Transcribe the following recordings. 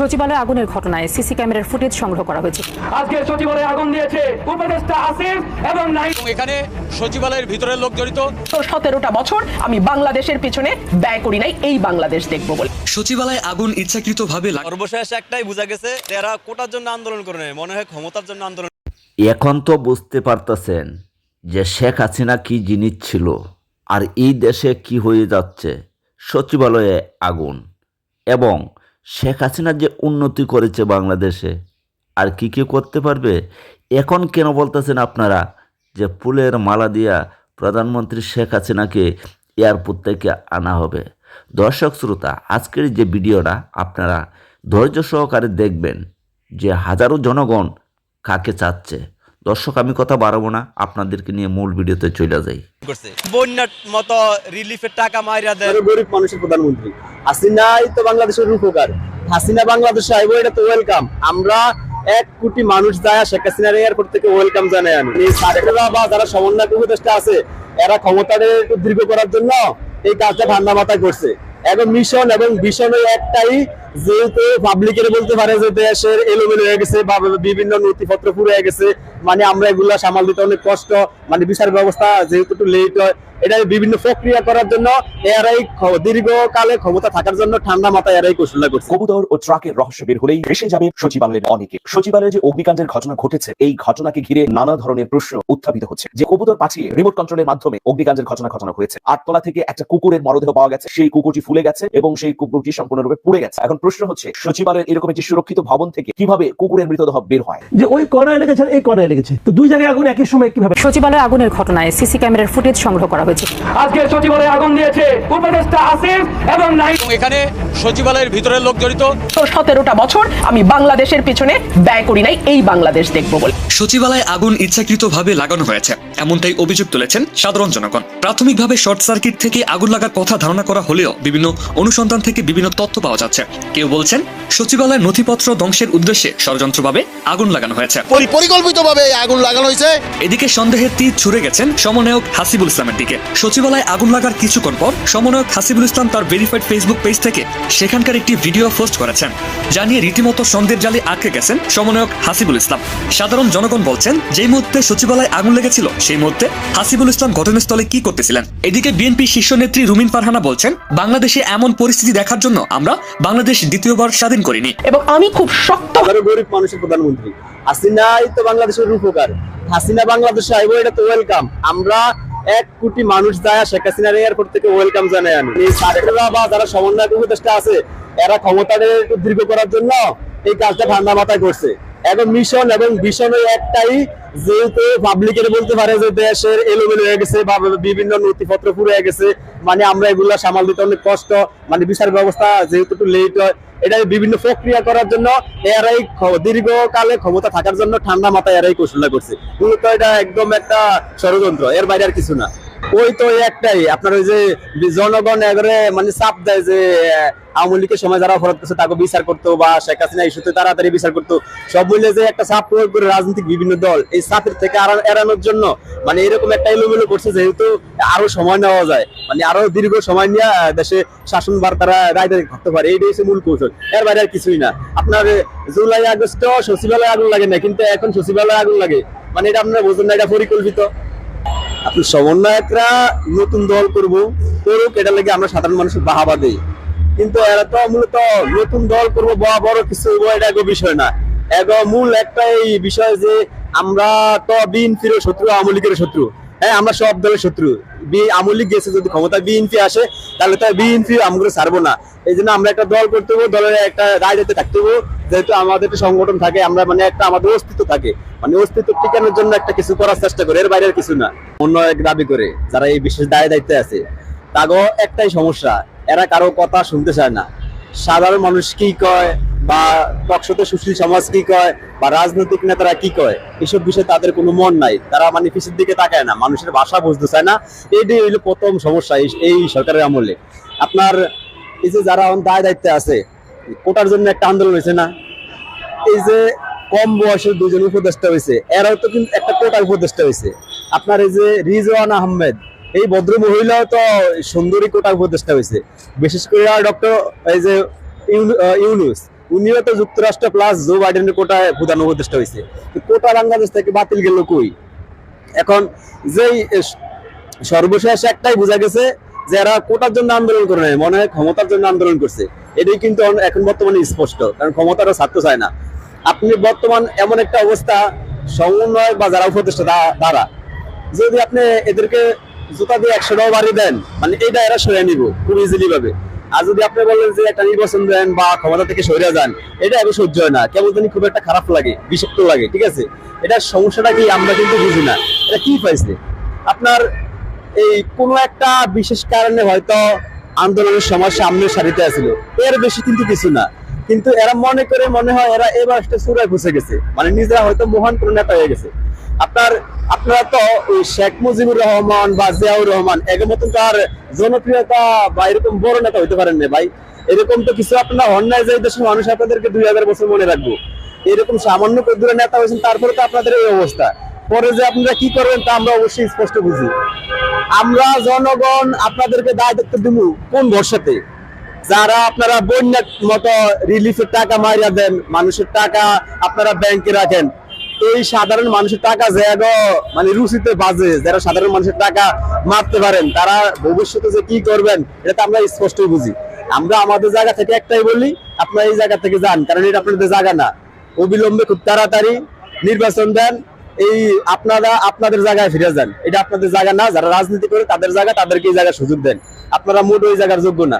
সচিবালয়ে আগুনের ঘটনায় সিসি ক্যামেরার ফুটেজ সংগ্রহ করা হয়েছে। আজকে সচিবালয়ে আগুন দিয়েছে উপদেষ্টা আসিফ এবং নাই এখানে সচিবালয়ের ভিতরের লোক জড়িত। সতেরোটা বছর আমি বাংলাদেশের পিছনে ব্যয় করি নাই এই বাংলাদেশ দেখব বলে। সচিবালয়ে আগুন ইচ্ছাকৃতভাবে লাগা সর্বশেষ একটাই বোঝা গেছে এরা কোটার জন্য আন্দোলন করে নাই, মনে হয় ক্ষমতার জন্য আন্দোলন এখন তো বুঝতে পারতেছেন যে শেখ হাসিনা কি জিনিস ছিল আর এই দেশে কি হয়ে যাচ্ছে সচিবালয়ে আগুন। এবং শেখ হাসিনা যে উন্নতি করেছে বাংলাদেশে, আর কি কি করতে পারবে? এখন কেন বলতেছেন আপনারা যে ফুলের মালা দিয়া প্রধানমন্ত্রী শেখ হাসিনাকে এয়ারপোর্ট থেকে আনা হবে? দর্শক শ্রোতা, আজকের যে ভিডিওটা আপনারা ধৈর্য সহকারে দেখবেন যে হাজারো জনগণ কাকে চাচ্ছে। দর্শক আমি কথা বাড়াবো না আপনাদেরকে নিয়ে মূল ভিডিওতে চলে যাই। বন্যার মতো রিলিফের টাকা মাইরা দেয় আরও গরিব মানুষের প্রধানমন্ত্রী। হাসিনাই তো বাংলাদেশের রূপকার। হাসিনা বাংলাদেশে আইবো এটা তো ওয়েলকাম আমরা এক কোটি মানুষ যায় শেখ হাসিনার এয়ারপোর্ট থেকে ওয়েলকাম জানাই আমি এই সারেরা বা যারা সমন্বয় উপদেষ্টা আছে এরা ক্ষমতাটা একটু দীর্ঘ করার জন্য এই কাজটা ঠান্ডা মাথায় করছে। এবং মিশন এবং ভিশন ওই একটাই যেহেতু পাবলিকের বলতে পারে যে দেশের এলোমেলো হয়ে গেছে বা বিভিন্ন নথিপত্র পুরো হয়ে গেছে। মানে আমরা এগুলা সামাল দিতে অনেক কষ্ট মানে বিচার ব্যবস্থা যেহেতু একটু লেট হয়। এটা বিভিন্ন প্রক্রিয়া করার জন্য এরাই দীর্ঘকালে ক্ষমতা থাকার জন্য ঠান্ডা মাথায় এরাই কৌশল করছে। কবুতর ও ট্রাকের রহস্য বের হলেই ভেসে যাবে সচিবালয়ের অনেকে। সচিবালয়ে যে অগ্নিকাণ্ডের ঘটনা ঘটেছে, এই ঘটনাকে ঘিরে নানা ধরনের প্রশ্ন উত্থাপিত হচ্ছে। যে কবুতর পাঠিয়ে রিমোট কন্ট্রোলের মাধ্যমে অগ্নিকাণ্ডের ঘটনা ঘটনা হয়েছে, আটতলা থেকে একটা কুকুরের মরদেহ পাওয়া গেছে। সেই কুকুরটি ফুলে গেছে এবং সেই কুকুরটি সম্পূর্ণরূপে পুড়ে গেছে। এখন প্রশ্ন হচ্ছে সচিবালয়ের এরকম একটি সুরক্ষিত ভবন থেকে কীভাবে কুকুরের মৃতদেহ বের হয়? যে ওই কর্নারে লেগেছে এই কর্নারে লেগেছে। তো দুই জায়গায় আগুন একই সময় কীভাবে? সচিবালয়ে আগুনের ঘটনায় সিসি ক্যামেরার ফুটেজ সংগ্রহ করা হয়েছে। আজকে সচিবালয়ে আগুন দিয়েছে উপদেষ্টা আসিফ এবং নাই এখানে সচিবালয়ের ভিতরের লোক জড়িত। সতেরোটা বছর আমি বাংলাদেশের পিছনে ব্যয় করি নাই এই বাংলাদেশ দেখব বলে। সচিবালয়ে আগুন ইচ্ছাকৃতভাবে লাগানো হয়েছে এমনটাই অভিযোগ তুলেছেন সাধারণ জনগণ। প্রাথমিকভাবে শর্ট সার্কিট থেকে আগুন লাগার কথা ধারণা করা হলেও বিভিন্ন অনুসন্ধান থেকে বিভিন্ন তথ্য পাওয়া যাচ্ছে। কেউ বলছেন সচিবালয়ের নথিপত্র ধ্বংসের উদ্দেশ্যে ষড়যন্ত্রভাবে আগুন লাগানো হয়েছে। পরিকল্পিতভাবে আগুন লাগানো হয়েছে। এদিকে সন্দেহের তীর ছুড়ে গেছেন সমন্বয়ক হাসিবুল ইসলামের দিকে। সচিবালয়ে আগুন লাগার কিছুক্ষণ পর সমন্বয়ক হাসিবুল ইসলাম তার ভেরিফাইড ফেসবুক পেজ থেকে সেখানকার একটি ভিডিও পোস্ট করেছেন জানিয়ে রীতিমতো সন্দেহের জালে আটকে গেছেন সমন্বয়ক হাসিবুল ইসলাম। সাধারণ জনগণ বলছেন যেই মুহূর্তে সচিবালয়ে আগুন লেগেছিল সেই মুহূর্তে হাসিবুল ইসলাম ঘটনাস্থলে কি করতেছিলেন? এদিকে বিএনপি শীর্ষ নেত্রী রুমিন ফারহানা বলছেন বাংলাদেশে এমন পরিস্থিতি দেখার জন্য আমরা বাংলাদেশ দ্বিতীয়বার স্বাধীন করিনি। এবং আমি খুব শক্ত গরিব মানুষের প্রধানমন্ত্রী। হাসিনাই তো বাংলাদেশের রূপকার। হাসিনা বাংলাদেশে আইবো এটা তো ওয়েলকাম আমরা এক কোটি মানুষ যায় শেখ হাসিনার এয়ারপোর্ট থেকে ওয়েলকাম জানাই আনি। এই সারেরা বা যারা সমন্বয় উপদেষ্টা আছে এরা ক্ষমতাটা একটু দীর্ঘ করার জন্য এই কাজটা ঠান্ডা মাথায় করছে। এবং মিশন এবং ভিশন ওই একটাই যেহেতু পাবলিকের বলতে পারে যে দেশের এলোমেলো হয়ে গেছে বা বিভিন্ন নথিপত্র পুরো হয়ে গেছে। মানে আমরা এগুলা সামাল দিতে অনেক কষ্ট। মানে বিচার ব্যবস্থা যেহেতু একটু লেট হয় এটা বিভিন্ন প্রক্রিয়া করার জন্য এরাই দীর্ঘকালে ক্ষমতা থাকার জন্য ঠান্ডা মাথায় এরাই কৌশল করছে। মূলত এটা একদম একটা ষড়যন্ত্র, এর বাইরে আর কিছু না। ওই তো একটাই। আপনার ওই যে জনগণ এবারে মানে চাপ দেয় যে, আওয়ামী লীগের সময় যারা অপরাধ করছে তাকে বিচার করতো বা শেখ হাসিনা ইস্যুতে তাড়াতাড়ি বিচার করতো। সব মিলে যে একটা চাপ প্রয়োগ করে রাজনৈতিক বিভিন্ন দল এই চাপের থেকে এড়ানোর জন্য মানে এরকম একটা এলোমেলো করছে যেহেতু আরও সময় নেওয়া যায়। মানে আরও দীর্ঘ সময় নিয়ে দেশে শাসনবার তারা রাজনীতি করতে পারে। এইটাই হচ্ছে মূল কৌশল। এর বাইরে আর কিছুই না। আপনার জুলাই আগস্ট সচিবালয়ে আগুন লাগে না, কিন্তু এখন সচিবালয়ে আগুন লাগে। মানে এটা আপনারা বুঝুন না, এটা পরিকল্পিত। আপনি সমন্বয়করা নতুন দল করব, করুক, এটা লেগে আমরা সাধারণ মানুষের বাহাবা দেই। কিন্তু এরা তো মূলত নতুন দল করব বড় কিছু এটা বিষয় না। এগো মূল একটাই বিষয় যে আমরা তো বিএনপির শত্রু, আওয়ামী লীগের শত্রু। হ্যাঁ আমরা সব দলের শত্রু। আওয়ামী লীগ গেছে, যদি ক্ষমতা বিএনপি আসে, তাহলে তো বিএনপি আমরা ছাড়বো না। এই জন্য আমরা একটা দল করতে হব দলের একটা রাজনীতি থাকতে হব যেহেতু আমাদের সংগঠন থাকে, আমরা মানে একটা আমাদের অস্তিত্ব থাকে। মানে অস্তিত্ব টিকানোর জন্য একটা কিছু করার চেষ্টা করে, এর বাইরে কিছু না। অন্য এক দাবি করে, যারা এই বিশেষ দায় দায়িত্বে আছে। তাগো একটাই সমস্যা, এরা কারও কথা শুনতে চায় না। সাধারণ মানুষ কি কয় বা টকশতে সুশীল সমাজ কি কয় বা রাজনৈতিক নেতারা কি কয়, এসব বিষয়ে তাদের কোনো মন নাই। তারা মানে পিছের দিকে তাকায় না, মানুষের ভাষা বুঝতে চায় না। এটাই হইল প্রথম সমস্যা এই সরকারের আমলে। আপনার এই যে যারা দায় দায়িত্বে আছে কোটার জন্য একটা আন্দোলন হয়েছে না? এই যে কম বয়সের দুজন উপদেষ্টা হয়েছে, এরাও তো কিন্তু একটা কোটা উপদেষ্টা হয়েছে। আপনার এই যে রিজওয়ান আহমেদ, এই ভদ্র মহিলাও তো সুন্দরী কোটা উপদেষ্টা হয়েছে। বিশেষ করে ডক্টর এই যে ইউনু- ইউনুস, উনিও তো যুক্তরাষ্ট্র প্লাস জো বাইডেনের কোটায় প্রধান উপদেষ্টা হয়েছে। কোটা বাংলাদেশ থেকে বাতিল গেল কই? এখন যেই সর্বশেষ একটাই বোঝা গেছে যে এরা কোটার জন্য আন্দোলন করে নাই, মনে হয় ক্ষমতার জন্য আন্দোলন করছে। এটাই কিন্তু এখন বর্তমানে স্পষ্ট, কারণ ক্ষমতাটা ছাড়তে চায় না। আপনি বর্তমান এমন একটা অবস্থা সমন্বয় বা যারা উপদেষ্টা তারা। যদি আপনি এদেরকে জুতা দিয়ে একশো টাকা বাড়ি দেন মানে এইটা এরা সরিয়ে নিব খুব ইজিলি ভাবে। আর যদি আপনি বলেন যে একটা নির্বাচন দেন বা ক্ষমতা থেকে সরে যান, এটা এখন সহ্য হয় না। কেমন জানি খুব একটা খারাপ লাগে, বিষাক্ত লাগে, ঠিক আছে? এটার সমস্যাটা কি আমরা কিন্তু বুঝি না। এটা কি পাইছে? আপনার এই কোনো একটা বিশেষ কারণে হয়তো আন্দোলনের সময় সামনে সারিতে আছিল এর বেশি কিন্তু কিছু না। কিন্তু এরা মনে করে মনে হয় এরা এবার একটা সুরায় ঘুষে গেছে। মানে নিজেরা হয়তো মহান কোনো নেতা হয়ে গেছে। আপনার, আপনারা তো ওই শেখ মুজিবুর রহমান বা জিয়াউর রহমান এর মতন তো আর জনপ্রিয়তা বা এরকম বড় নেতা হইতে পারেন না ভাই। এরকম তো কিছু আপনার নাই যে দেশের মানুষ আপনাদেরকে দুই হাজার বছর মনে রাখব। এরকম সামান্য কদ্দুরের নেতা হয়েছেন, তারপরে তো আপনাদের এই অবস্থা। পরে যে আপনারা কি করবেন তা আমরা অবশ্যই স্পষ্ট বুঝি। আমরা জনগণ আপনাদেরকে দায় দায়িত্ব দিব কোন ভরসাতে? যারা আপনারা বন্যার মতো রিলিফের টাকা মারিয়া দেন, মানুষের টাকা আপনারা ব্যাংকে রাখেন, এই সাধারণ মানুষের টাকা জায়গা মানে রুচিতে বাজে, যারা সাধারণ মানুষের টাকা মারতে পারেন, তারা ভবিষ্যতে যে কি করবেন, এটা তো আমরা স্পষ্টই বুঝি। আমরা আমাদের জায়গা থেকে একটাই বলি, আপনারা এই জায়গা থেকে যান, কারণ এটা আপনাদের জায়গা না। অবিলম্বে খুব তাড়াতাড়ি নির্বাচন দেন এই আপনারা আপনাদের জায়গায় ফিরে যান। এটা আপনাদের জায়গা না যারা রাজনীতি করে তাদের জায়গা তাদেরকে এই জায়গায় সুযোগ দেন। আপনারা মোট ওই জায়গার যোগ্য না।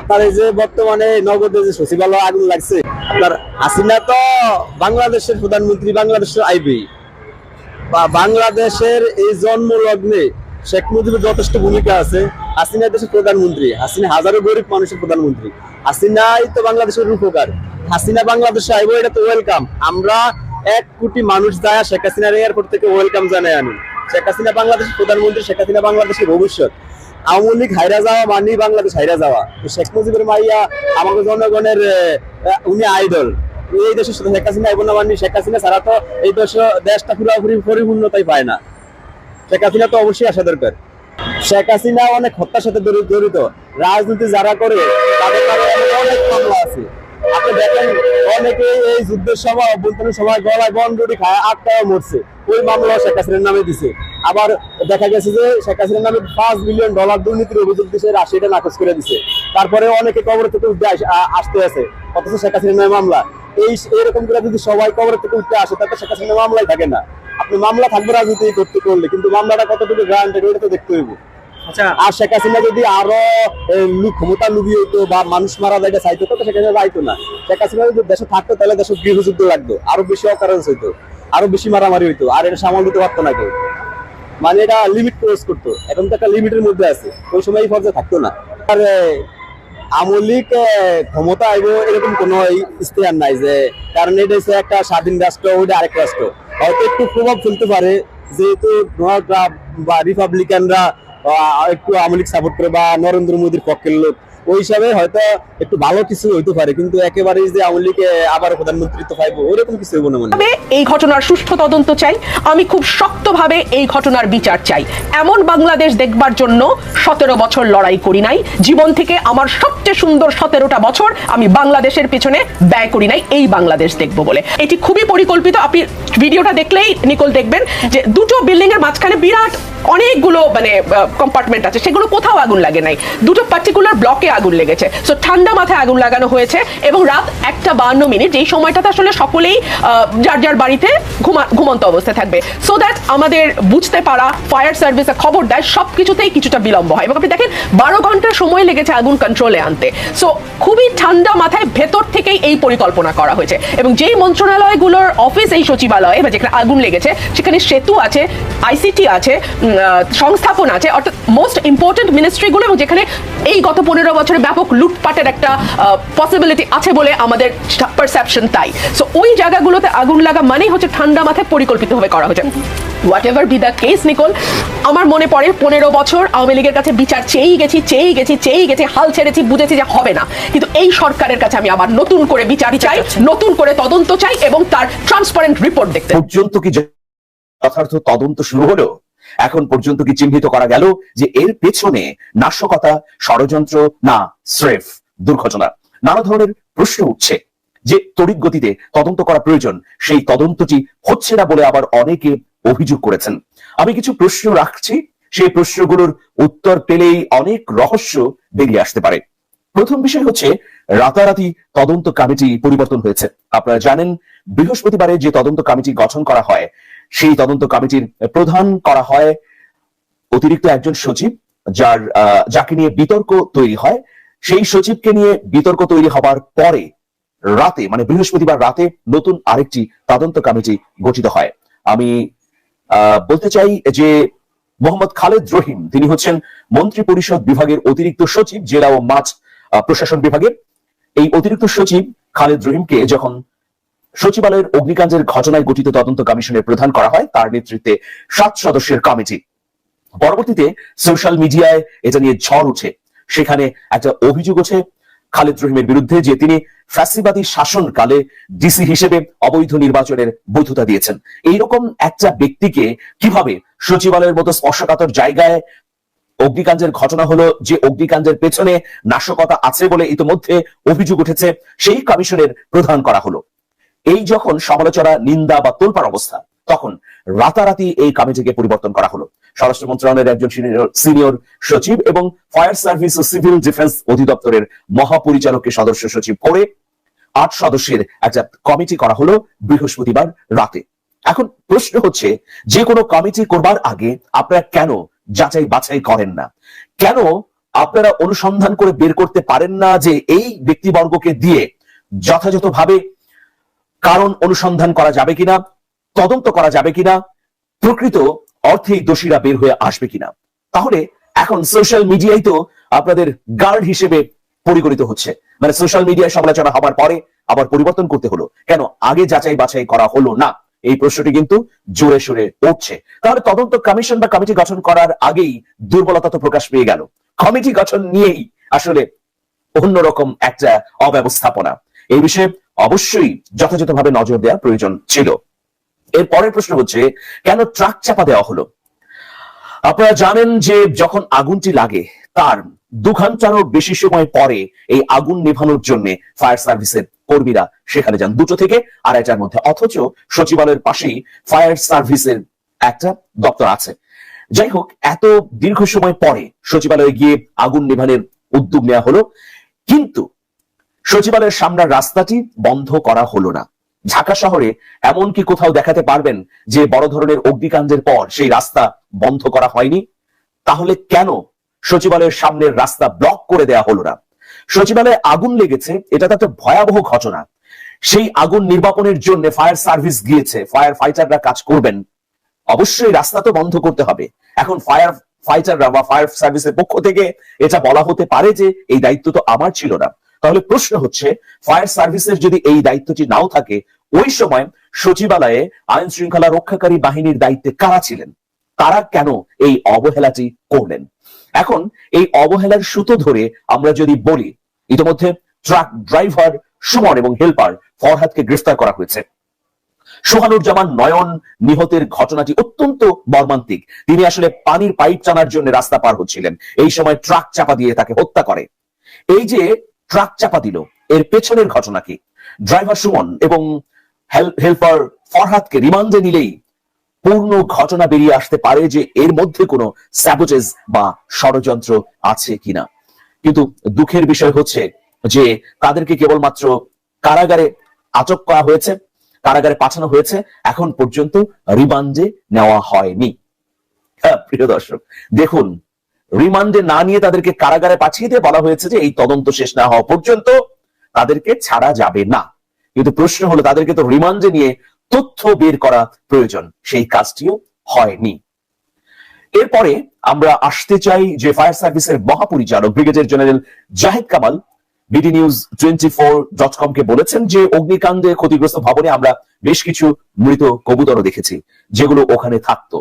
আপনার এই যে বর্তমানে নগদে যে সচিবালয় আগুন লাগছে আপনার হাসিনা তো বাংলাদেশের প্রধানমন্ত্রী বাংলাদেশের আইবি। বা বাংলাদেশের এই জন্ম লগ্নে শেখ মুজিবের যথেষ্ট ভূমিকা আছে। হাসিনা দেশের প্রধানমন্ত্রী। হাসিনা হাজারো গরিব মানুষের প্রধানমন্ত্রী। হাসিনাই তো বাংলাদেশের উপকার। হাসিনা বাংলাদেশে আইবো এটা তো ওয়েলকাম আমরা এক কোটি মানুষ যায় শেখ হাসিনার এয়ারপোর্ট থেকে ওয়েলকাম জানাই আনি। শেখ হাসিনা বাংলাদেশের প্রধানমন্ত্রী, শেখ হাসিনা বাংলাদেশের ভবিষ্যৎ। আওয়ামী লীগ হাইরা যাওয়া মানে বাংলাদেশ হাইরা যাওয়া। তো শেখ মুজিবের মাইয়া আমাকে জনগণের উনি আইডল এই সাথে শেখ হাসিনা এবং মানে শেখ হাসিনা ছাড়া তো এই দেশ, দেশটা পুরোপুরি পরিপূর্ণতাই পায় না। শেখ হাসিনা তো অবশ্যই আসা দরকার। শেখ হাসিনা অনেক হত্যার সাথে জড়িত। রাজনীতি যারা করে, তাদের অনেক মামলা আছে। আপনি দেখেন, অনেকে এই যুদ্ধের অভ্যন্তরীণ খায় মরছে। ওই মামলা শেখ হাসিনার নামে দিছে। আবার দেখা গেছে যে, শেখ হাসিনার নামে পাঁচ মিলিয়ন ডলার দুর্নীতির অভিযোগ দিছে রাশিটা নাকচ করে দিছে। তারপরে অনেকে কবর থেকে উঠে আসতে আছে। অথচ শেখ হাসিনার নামে মামলা। এই এরকম করে যদি সবাই কবর থেকে উঠতে আসে তাতে শেখ হাসিনার মামলাই থাকে না। আপনি মামলা থাকবে রাজনীতি করতে করলে কিন্তু মামলাটা কতটুকু গ্রান্টেড ওইটা তো দেখতে হইব। আর শেখ হাসিনা যদি আরও ক্ষমতা লুবি হইতো বা মানুষ মারা যায় চাইতো তো শেখ হাসিনা যাইতো না। শেখ হাসিনা যদি দেশে থাকতো তাহলে দেশে গৃহযুদ্ধ লাগতো আরও বেশি অকারেন্স হইতো আরও বেশি মারামারি হইতো আর এটা সামাল দিতে পারতো না কেউ। মানে এটা লিমিট ক্রস করতো। এখন তো একটা লিমিটের মধ্যে আছে ওই সময় এই পর্যায়ে থাকতো না। আর আমলিক ক্ষমতা আইব এরকম কোনো স্থান নাই যে, কারণ এটা হচ্ছে একটা স্বাধীন রাষ্ট্র, ওইটা আরেক রাষ্ট্র। হয়তো একটু প্রভাব ফেলতে পারে, যেহেতু ডোনাল্ড ট্রাম্প বা রিপাবলিকানরা একটু আমলিক সাপোর্ট করে বা নরেন্দ্র মোদীর পক্ষের লোক। ওই হিসাবে হয়তো একটু ভালো কিছু হইতে পারে, কিন্তু একেবারেই যে আওয়ামী লীগে আবার প্রধানমন্ত্রিত্ব পাইবো, ওইরকম কিছু হইব না মনে। এই ঘটনার সুষ্ঠু তদন্ত চাই, আমি খুব শক্তভাবে এই ঘটনার বিচার চাই। এমন বাংলাদেশ দেখবার জন্য সতেরো বছর লড়াই করি নাই, জীবন থেকে আমার সবচেয়ে সুন্দর সতেরোটা বছর আমি বাংলাদেশের পেছনে ব্যয় করি নাই, এই বাংলাদেশ দেখব বলে। এটি খুবই পরিকল্পিত, আপনি ভিডিওটা দেখলেই নিকল দেখবেন যে দুটো বিল্ডিং এর মাঝখানে বিরাট অনেকগুলো মানে কম্পার্টমেন্ট আছে, সেগুলো কোথাও আগুন লাগে নাই। দুটো পার্টিকুলার ব্লকে আগুন লেগেছে। সো ঠান্ডা মাথায় আগুন লাগানো হয়েছে এবং রাত একটা বান্ন মিনিট। এই সময়টাতে আসলে সকলেই যার যার বাড়িতে ঘুমা, ঘুমন্ত অবস্থায় থাকবে। সো দ্যাট আমাদের বুঝতে পারা ফায়ার সার্ভিসে খবর দেয় সব কিছুতেই কিছুটা বিলম্ব হয়। এবং আপনি দেখেন, বারো ঘণ্টা সময় লেগেছে আগুন কন্ট্রোলে আনতে। সো খুবই ঠান্ডা মাথায় ভেতর থেকেই এই পরিকল্পনা করা হয়েছে। এবং যেই মন্ত্রণালয়গুলোর অফিস এই সচিবালয়ে বা যেখানে আগুন লেগেছে, সেখানে সেতু আছে আইসিটি আছে সংস্থাপন আছে, অর্থাৎ মোস্ট ইম্পর্টেন্ট মিনিস্ট্রিগুলো এবং যেখানে এই গত পনেরো বছরে ব্যাপক লুটপাটের একটা পসিবিলিটি আছে বলে আমাদের পারসেপশন তাই। সো ওই জায়গাগুলোতে আগুন লাগা মানেই হচ্ছে ঠান্ডা মাথায় পরিকল্পিতভাবে করা হয়েছে whatever be the case নিকল আমার মনে পড়ে পনেরো বছর আওয়ামী লীগের কাছে বিচার চেয়েই গেছি চেয়েই গেছি চেয়েই গেছি হাল ছেড়েছি বুঝেছি যে হবে না। কিন্তু এই সরকারের কাছে আমি আবার নতুন করে বিচার চাই নতুন করে তদন্ত চাই এবং তার ট্রান্সপারেন্ট রিপোর্ট দেখতে পর্যন্ত কি যথার্থ তদন্ত শুরু হলো? এখন পর্যন্ত কি চিহ্নিত করা গেল যে এর পেছনে নাশকতা, ষড়যন্ত্র না স্রেফ দুর্ঘটনা? নানা ধরনের প্রশ্ন উঠছে যে তড়িৎ গতিতে তদন্ত করা প্রয়োজন, সেই তদন্তটি হচ্ছে না বলে আবার অনেকে অভিযোগ করেছেন। আমি কিছু প্রশ্ন রাখছি, সেই প্রশ্নগুলোর উত্তর পেলেই অনেক রহস্য বেরিয়ে আসতে পারে। প্রথম বিষয় হচ্ছে, রাতারাতি তদন্ত কমিটি পরিবর্তন হয়েছে। আপনারা জানেন, বৃহস্পতিবারে যে তদন্ত কমিটি গঠন করা হয় সেই তদন্ত কমিটির প্রধান করা হয় অতিরিক্ত একজন সচিব, যার যাকে নিয়ে বিতর্ক তৈরি হয়। সেই সচিবকে নিয়ে বিতর্ক তৈরি হবার পরে রাতে মানে বৃহস্পতিবার রাতে নতুন আরেকটি তদন্ত কমিটি গঠিত হয়। আমি বলতে চাই যে মোহাম্মদ খালেদ রহিম, তিনি হচ্ছেন মন্ত্রী পরিষদ বিভাগের অতিরিক্ত সচিব, জেলা ও মাছ প্রশাসন বিভাগের। এই অতিরিক্ত সচিব খালেদ রহিমকে যখন সচিবালয়ের অগ্নিকাণ্ডের ঘটনায় গঠিত তদন্ত কমিশনের প্রধান করা হয়, তার নেতৃত্বে সাত সদস্যের কমিটি। পরবর্তীতে সোশ্যাল মিডিয়ায় এটা নিয়ে ঝড় উঠে। সেখানে একটা অভিযোগ ওঠে খালেদ রহিমের বিরুদ্ধে যে তিনি ফ্যাসিবাদী শাসনকালে ডিসি হিসেবে অবৈধ নির্বাচনের বৈধতা দিয়েছেন। এইরকম একটা ব্যক্তিকে কীভাবে সচিবালয়ের মতো স্পর্শকাতর জায়গায় অগ্নিকাণ্ডের ঘটনা হলো, যে অগ্নিকাণ্ডের পেছনে নাশকতা আছে বলে ইতিমধ্যে অভিযোগ উঠেছে, সেই কমিশনের প্রধান করা হলো। এই যখন সমালোচনা, নিন্দা বা তোলপার অবস্থা, তখন রাতারাতি এই কমিটিকে পরিবর্তন করা হলো। স্বরাষ্ট্র মন্ত্রণালয়ের একজন সিনিয়র সচিব এবং ফায়ার সার্ভিস ও সিভিল ডিফেন্স অধিদপ্তরের মহাপরিচালককে সদস্য সচিব করে আট সদস্যের একটা কমিটি করা হলো বৃহস্পতিবার রাতে। এখন প্রশ্ন হচ্ছে, যে কোনো কমিটি করবার আগে আপনারা কেন যাচাই বাছাই করেন না? কেন আপনারা অনুসন্ধান করে বের করতে পারেন না যে এই ব্যক্তিবর্গকে দিয়ে যথাযথভাবে কারণ অনুসন্ধান করা যাবে কিনা, তদন্ত করা যাবে কিনা, প্রকৃত অর্থেই দোষীরা বের হয়ে আসবে কিনা। তাহলে এখন সোশ্যাল মিডিয়ায় তো আপনাদের গার্ড হিসেবে পরিগণিত হচ্ছে। মানে সোশ্যাল মিডিয়ায় সমালোচনা হবার পরে আবার পরিবর্তন করতে হলো। কেন? আগে যাচাই বাছাই করা হলো না। এই প্রশ্নটি কিন্তু জোরে সোরে উঠছে। তাহলে তদন্ত কমিশন বা কমিটি গঠন করার আগেই দুর্বলতা তো প্রকাশ পেয়ে গেল। কমিটি গঠন নিয়েই আসলে অন্যরকম একটা অব্যবস্থাপনা। এই বিষয়ে অবশ্যই যথাযথভাবে নজর দেওয়া প্রয়োজন ছিল। এর পরের প্রশ্ন হচ্ছে, কেন ট্রাক চাপা দেওয়া হলো? আপনারা জানেন যে যখন আগুনটি লাগে, তার দু ঘন্টারও বেশি সময় পরে এই আগুন নেভানোর জন্য ফায়ার সার্ভিসের কর্মীরা সেখানে যান। দুটো থেকে আড়াইটার মধ্যে। অথচ সচিবালয়ের পাশেই ফায়ার সার্ভিসের একটা দপ্তর আছে। যাই হোক, এত দীর্ঘ সময় পরে সচিবালয়ে গিয়ে আগুন নেভানোর উদ্যোগ নেওয়া হলো। কিন্তু সচিবালয়ের সামনের রাস্তাটি বন্ধ করা হলো না। ঢাকা শহরে এমন কি কোথাও দেখাতে পারবেন যে বড় ধরনের অগ্নিকাণ্ডের পর সেই রাস্তা বন্ধ করা হয়নি। তাহলে কেন সচিবালয়ের সামনের রাস্তা ব্লক করে দেয়া হলো না? সচিবালয়ে আগুন লেগেছে এটা তো একটা ভয়াবহ ঘটনা। সেই আগুন নির্বাপনের জন্য ফায়ার সার্ভিস গিয়েছে, ফায়ার ফাইটাররা কাজ করবেন। অবশ্যই রাস্তা তো বন্ধ করতে হবে। এখন ফায়ার ফাইটাররা বা ফায়ার সার্ভিসের পক্ষ থেকে এটা বলা হতে পারে যে এই দায়িত্ব তো আমার ছিল না। তাহলে প্রশ্ন হচ্ছে, ফায়ার সার্ভিসের যদি এই দায়িত্বটি নাও থাকে, ওই সময় সচিবালয়ে আইন শৃঙ্খলা রক্ষাকারী বাহিনীর দায়িত্বে কারা ছিলেন? তারা কেন এই অবহেলাটি করলেন? এখন এই অবহেলার সুতো ধরে আমরা যদি বলি, ইতিমধ্যে ট্রাক ড্রাইভার সুমন এবং হেল্পার ফরহাদকে গ্রেফতার করা হয়েছে। সোহানুজ্জামান নয়ন নিহতের ঘটনাটি অত্যন্ত মর্মান্তিক। তিনি আসলে পানির পাইপ টানার জন্য রাস্তা পার হচ্ছিলেন। এই সময় ট্রাক চাপা দিয়ে তাকে হত্যা করে। এই যে ট্রাক চাপা দিল। এর পেছনের ঘটনা কি ড্রাইভার সুমন এবং হেল্পার ফরহাদকে রিমান্ডে নিলেই পূর্ণ ঘটনা বেরিয়ে আসতে পারে যে এর মধ্যে কোনো স্যাবোটেজ বা ষড়যন্ত্র আছে কিনা। কিন্তু দুঃখের বিষয় হচ্ছে যে তাদেরকে কেবলমাত্র কারাগারে আটক করা হয়েছে কারাগারে পাঠানো হয়েছে এখন পর্যন্ত রিমান্ডে নেওয়া হয়নি। হ্যাঁ, প্রিয় দর্শক দেখুন রিমান্ডে না নিয়ে তাদেরকে কারাগারে পাঠিয়ে দিয়ে বলা হয়েছে যে এই তদন্ত শেষ না হওয়া পর্যন্ত তাদেরকে ছাড়া যাবে না। কিন্তু প্রশ্ন হলো, তাদেরকে তো রিমান্ডে নিয়ে তথ্য বের করা প্রয়োজন। সেই কাজটিও হয়নি। এরপরে আমরা আসতে চাই যে ফায়ার সার্ভিসের মহাপরিচালক brigadier general Zahid Kamal, BD news twenty four dot com কে বলেছেন যে অগ্নিকাণ্ডে ক্ষতিগ্রস্ত ভবনে আমরা বেশ কিছু মৃত কবুতরও দেখেছি, যেগুলো ওখানে থাকতো।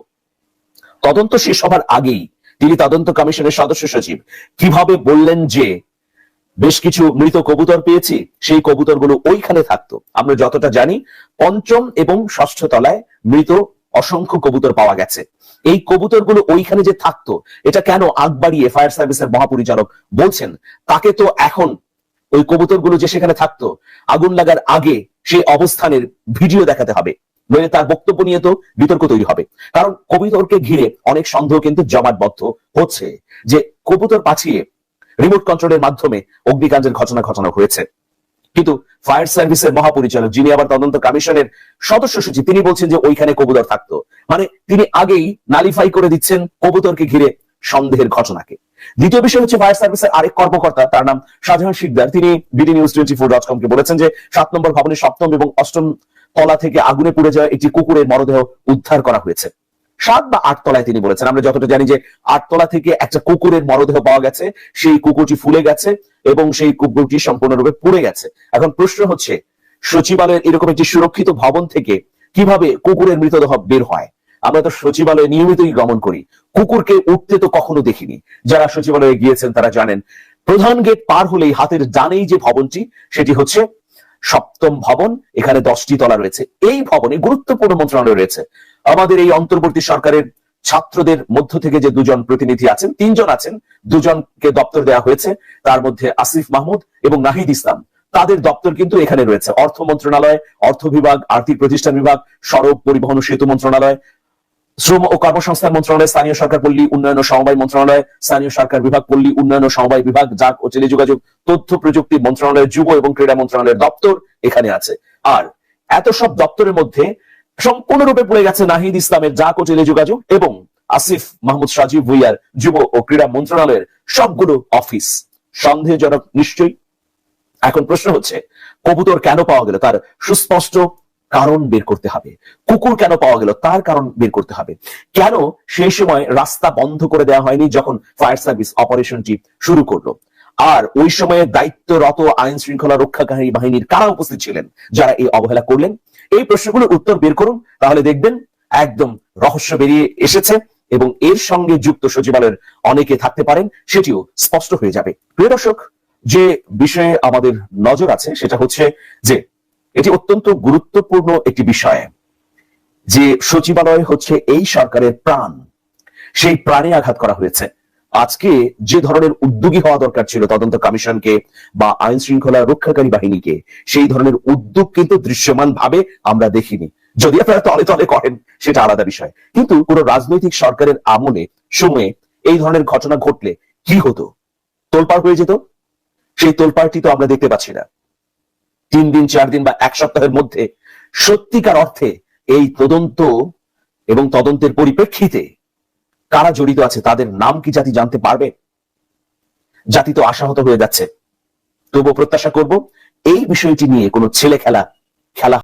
তদন্ত শেষ হবার আগেই তিনি তদন্ত কমিশনের সদস্য সচিব। কীভাবে বললেন যে, বেশ কিছু মৃত কবুতর পেয়েছি, সেই কবুতরগুলো ওইখানে থাকতো। আমরা যতটা জানি, পঞ্চম এবং ষষ্ঠ তলায় মৃত অসংখ্য কবুতর পাওয়া গেছে। এই কবুতরগুলো ওইখানে যে থাকতো, এটা কেন আগ বাড়িয়ে ফায়ার সার্ভিসের মহাপরিচালক বলছেন? তাকে তো এখন ওই কবুতরগুলো যে সেখানে থাকতো, আগুন লাগার আগে সেই অবস্থানের ভিডিও দেখাতে হবে। নইলে তার বক্তব্য নিয়ে তো বিতর্ক তৈরি হবে। কারণ কবুতরকে ঘিরে অনেক সন্দেহ কিন্তু জমাটবদ্ধ হচ্ছে যে কবুতর পাঠিয়ে রিমোট কন্ট্রোলের মাধ্যমে অগ্নিকাণ্ডের ঘটনা ঘটানো হয়েছে। কিন্তু ফায়ার সার্ভিসের মহাপরিচালক যিনি আবার তদন্ত কমিশনের সদস্য সচিব, তিনি বলছেন যে ওইখানে কবুতর থাকতো। মানে তিনি আগেই নালিফাই করে দিচ্ছেন কবুতরকে ঘিরে সন্দেহের ঘটনাকে। দ্বিতীয় বিষয় হচ্ছে ফায়ার সার্ভিসের আরেক কর্মকর্তা, তার নাম শাহজাহান শিকদার, তিনি BD news twenty four dot কমকে বলেছেন যে সাত নম্বর ভবনের সপ্তম এবং অষ্টম তলা থেকে আগুনে পুড়ে যাওয়া একটি কুকুরের মরদেহ উদ্ধার করা হয়েছে। সাত বা আট তলায় তিনি বলেছেন, আমরা যতটা জানি যে আটতলা থেকে একটা কুকুরের মরদেহ পাওয়া গেছে, সেই কুকুরটি ফুলে গেছে এবং সেই কুকুরটি সম্পূর্ণরূপে পুড়ে গেছে। এখন প্রশ্ন হচ্ছে, সচিবালয়ের এরকম একটি সুরক্ষিত ভবন থেকে কীভাবে কুকুরের মৃতদেহ বের হয়? আমরা তো সচিবালয়ে নিয়মিতই গমন করি। কুকুরকে উঠতে তো কখনো দেখিনি। যারা সচিবালয়ে গিয়েছেন তারা জানেন, প্রধান গেট পার হলেই হাতের ডানেই যে ভবনটি, সেটি হচ্ছে সপ্তম ভবন, এখানে দশটি তলা রয়েছে। এই ভবনে গুরুত্বপূর্ণ মন্ত্রণালয় রয়েছে। আমাদের এই অন্তর্বর্তী সরকারের ছাত্রদের মধ্য থেকে যে দুজন প্রতিনিধি আছেন, তিনজন আছেন, দুজনকে দপ্তর দেওয়া হয়েছে, তার মধ্যে আসিফ মাহমুদ এবং নাহিদ ইসলাম। তাদের দপ্তর কিন্তু এখানে রয়েছে। অর্থ মন্ত্রণালয়, অর্থ বিভাগ, আর্থিক প্রতিষ্ঠান বিভাগ, সড়ক পরিবহন সেতু মন্ত্রণালয় শ্রম ও কর্মসংস্থান মন্ত্রণালয়, স্থানীয় সরকার পল্লী উন্নয়ন ও সমবায় মন্ত্রণালয়, স্থানীয় সরকার বিভাগ পল্লী উন্নয়ন ও সমবায় বিভাগ ডাক ও টেলিযোগাযোগ, তথ্য প্রযুক্তি মন্ত্রণালয়ের যুব এবং ক্রীড়া মন্ত্রণালয়ের দপ্তর এখানে আছে। আর এত সব দপ্তরের মধ্যে সম্পূর্ণরূপে পড়ে গেছে নাহিদ ইসলামের ডাক ও টেলিযোগাযোগ এবং আসিফ মাহমুদ সাজিব ভুইয়ার যুব ও ক্রীড়া মন্ত্রণালয়ের সবগুলো অফিস। সন্দেহজনক নিশ্চয়ই? এখন প্রশ্ন হচ্ছে, কবুতর কেন পাওয়া গেল? তার সুস্পষ্ট কারণ বের করতে হবে। কুকুর কেন পাওয়া গেল? তার কারণ বের করতে হবে। কেন সেই সময় রাস্তা বন্ধ করে দেওয়া হয়নি যখন ফায়ার সার্ভিস অপারেশনটি শুরু করল? আর ওই সময়ে দায়িত্বরত আইন শৃঙ্খলা রক্ষাকারী বাহিনীর কারা উপস্থিত ছিলেন? যারা এই অবহেলা করলেন? এই প্রশ্নগুলোর উত্তর বের করুন, তাহলে দেখবেন একদম রহস্য বেরিয়ে এসেছে এবং এর সঙ্গে যুক্ত সচিবালয়ের অনেকে থাকতে পারেন, সেটিও স্পষ্ট হয়ে যাবে। প্রিয় দর্শক, যে বিষয়ে আমাদের নজর আছে, সেটা হচ্ছে যে এটি অত্যন্ত গুরুত্বপূর্ণ একটি বিষয় যে সচিবালয় হচ্ছে এই সরকারের প্রাণ। সেই প্রাণে আঘাত করা হয়েছে। আজকে যে ধরনের উদ্যোগী হওয়া দরকার ছিল তদন্ত কমিশনকে বা আইন শৃঙ্খলা রক্ষাকারী বাহিনীকে, সেই ধরনের উদ্যোগ কিন্তু দৃশ্যমান ভাবে আমরা দেখিনি। যদি আপনারা তলে তলে করেন, সেটা আলাদা বিষয়। কিন্তু কোন রাজনৈতিক সরকারের আমলে, সময়ে এই ধরনের ঘটনা ঘটলে কি হতো? তোলপাড় হয়ে যেত? সেই তোলপাড়টি তো আমরা দেখতে পাচ্ছি না। তিন দিন, চার দিন বা এক সপ্তাহের মধ্যে সত্যিকার অর্থে এই তদন্ত এবং তদন্তের পরিপ্রেক্ষিতে কারা জড়িত আছে, তাদের নাম কি জাতি জানতে পারবে? জাতি তো আশাহত হয়ে যাচ্ছে। তবুও প্রত্যাশা করব, এই বিষয়টি নিয়ে কোনো ছেলে খেলা খেলা